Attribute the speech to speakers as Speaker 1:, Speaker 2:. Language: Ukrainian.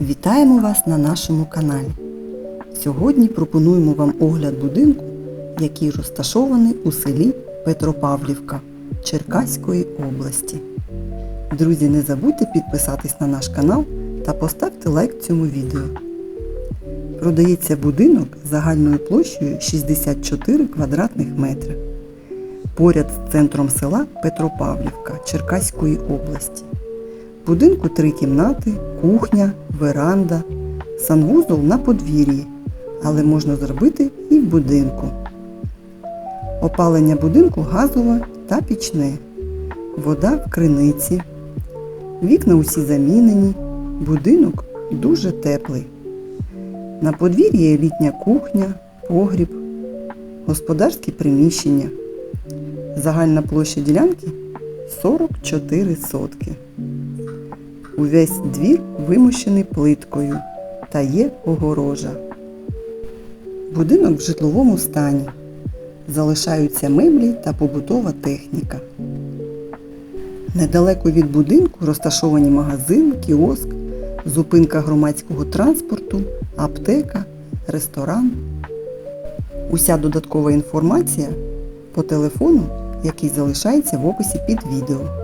Speaker 1: Вітаємо вас на нашому каналі. Сьогодні пропонуємо вам огляд будинку, який розташований у селі Петропавлівка Черкаської області. Друзі, не забудьте підписатись на наш канал та поставте лайк цьому відео. Продається будинок загальною площею 64 квадратних метри. Поряд з центром села Петропавлівка Черкаської області. В будинку три кімнати, кухня, веранда, санвузол на подвір'ї, але можна зробити і в будинку. Опалення будинку газове та пічне. Вода в криниці. Вікна усі замінені. Будинок дуже теплий. На подвір'ї є літня кухня, погріб, господарські приміщення. Загальна площа ділянки 44 сотки. Увесь двір вимощений плиткою та є огорожа. Будинок в житловому стані. Залишаються меблі та побутова техніка. Недалеко від будинку розташовані магазин, кіоск, зупинка громадського транспорту, аптека, ресторан. Уся додаткова інформація по телефону, який залишається в описі під відео.